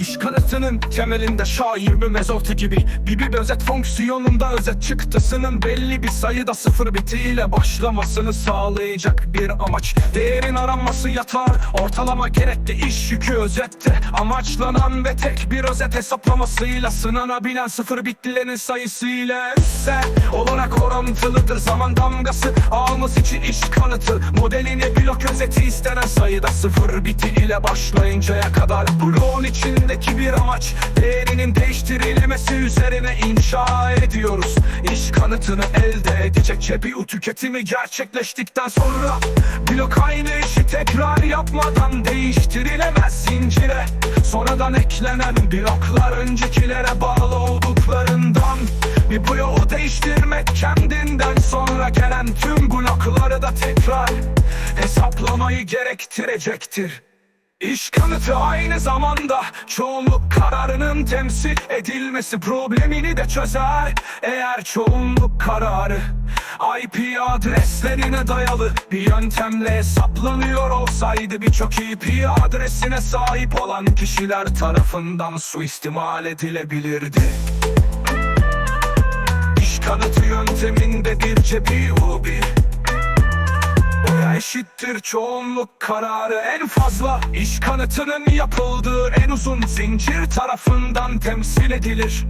İş kanıtının temelinde şair mi mezotı gibi? Bir özet fonksiyonunda özet çıktısının belli bir sayıda sıfır bitiyle başlamasını sağlayacak bir amaç. Değerin aranması yatar ortalama gerekli iş yükü özette. Amaçlanan ve tek bir özet hesaplamasıyla sınanabilen sıfır bitlilerin sayısıyla ise olarak orantılıdır zaman damgası. Ağımız için iş kanıtı. Modelini blok özeti istenen sayıda sıfır. Biti ile başlayıncaya kadar Bloğun içindeki bir amaç. Değerinin değiştirilmesi üzerine inşa ediyoruz. İş kanıtını elde edecek CPU tüketimi gerçekleştikten sonra Blok aynı işi tekrar yapmadan değiştirilemez zincire. Sonradan eklenen bloklar öncekilere bağlı olduklarından Bir bloğu değiştirmek tüm blokları da tekrar Hesaplamayı gerektirecektir. İş kanıtı aynı zamanda çoğunluk kararının temsil edilmesi problemini de çözer. Eğer çoğunluk kararı IP adreslerine dayalı bir yöntemle hesaplanıyor olsaydı Birçok IP adresine sahip olan kişiler tarafından suistimal edilebilirdi. İş kanıtı yönteminde CPU bir Oya eşittir çoğunluk kararı. En fazla iş kanıtının yapıldığı en uzun zincir tarafından temsil edilir.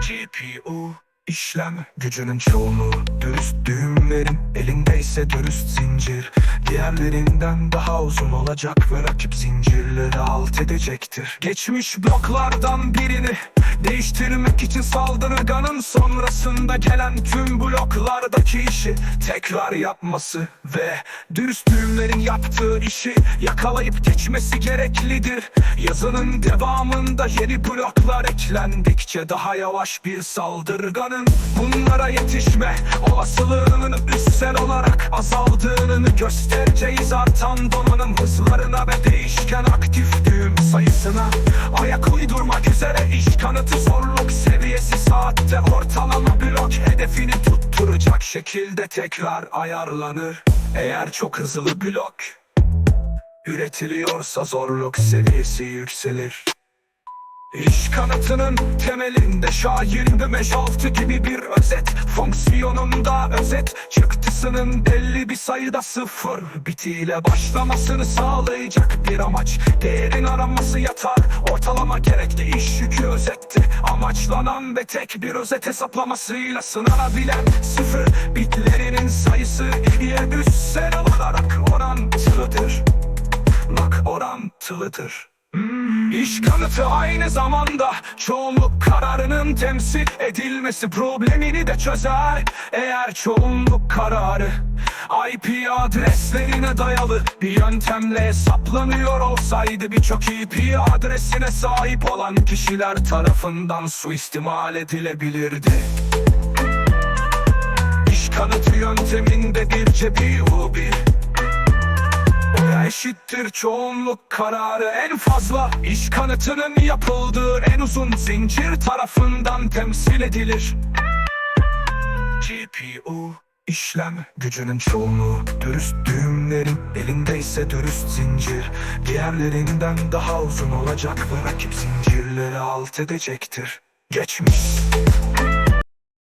GPU işlem gücünün çoğunluğu Dürüst düğümlerin elindeyse dürüst zincir Diğerlerinden daha uzun olacak ve rakip zincirleri alt edecektir Geçmiş bloklardan birini değiştirmek için saldırganın sonrasında gelen tüm bloklardaki işi tekrar yapması ve dürüst düğümlerin yaptığı işi yakalayıp geçmesi gereklidir. Yazının devamında yeni bloklar eklendikçe daha yavaş bir saldırganın bunlara yetişme. Olasılığının üstsel olarak azaldığını göstereceğiz. Artan donanım hızlarına ve değişken aktif düğüm sayısına. Ayak uydurmak üzere iş kanıtı zorluk seviyesi saatte ortalama blok hedefini tutturacak şekilde tekrar ayarlanır. Eğer çok hızlı blok üretiliyorsa zorluk seviyesi yükselir İş kanıtının temelinde şairin meşaltı gibi bir özet. Fonksiyonunda özet çıktısının belli bir sayıda sıfır. Bitiyle başlamasını sağlayacak bir amaç. Değerin aranması yatar ortalama gerekli iş yükü özette Amaçlanan ve tek bir özet hesaplamasıyla sınanabilen sıfır. Bitlerinin sayısı ikiye üssel olarak orantılıdır? Bak orantılıdır İş kanıtı aynı zamanda çoğunluk kararının temsil edilmesi problemini de çözer. Eğer çoğunluk kararı IP adreslerine dayalı bir yöntemle hesaplanıyor olsaydı Birçok IP adresine sahip olan kişiler tarafından suistimal edilebilirdi. İş kanıtı yönteminde bir CPU bir eşittir çoğunluk kararı. En fazla iş kanıtının yapıldığı en uzun zincir tarafından temsil edilir. GPU işlem gücünün çoğunluğu. Dürüst düğümlerin elindeyse dürüst zincir. Diğerlerinden daha uzun olacak ve rakip zincirleri alt edecektir. Geçmiş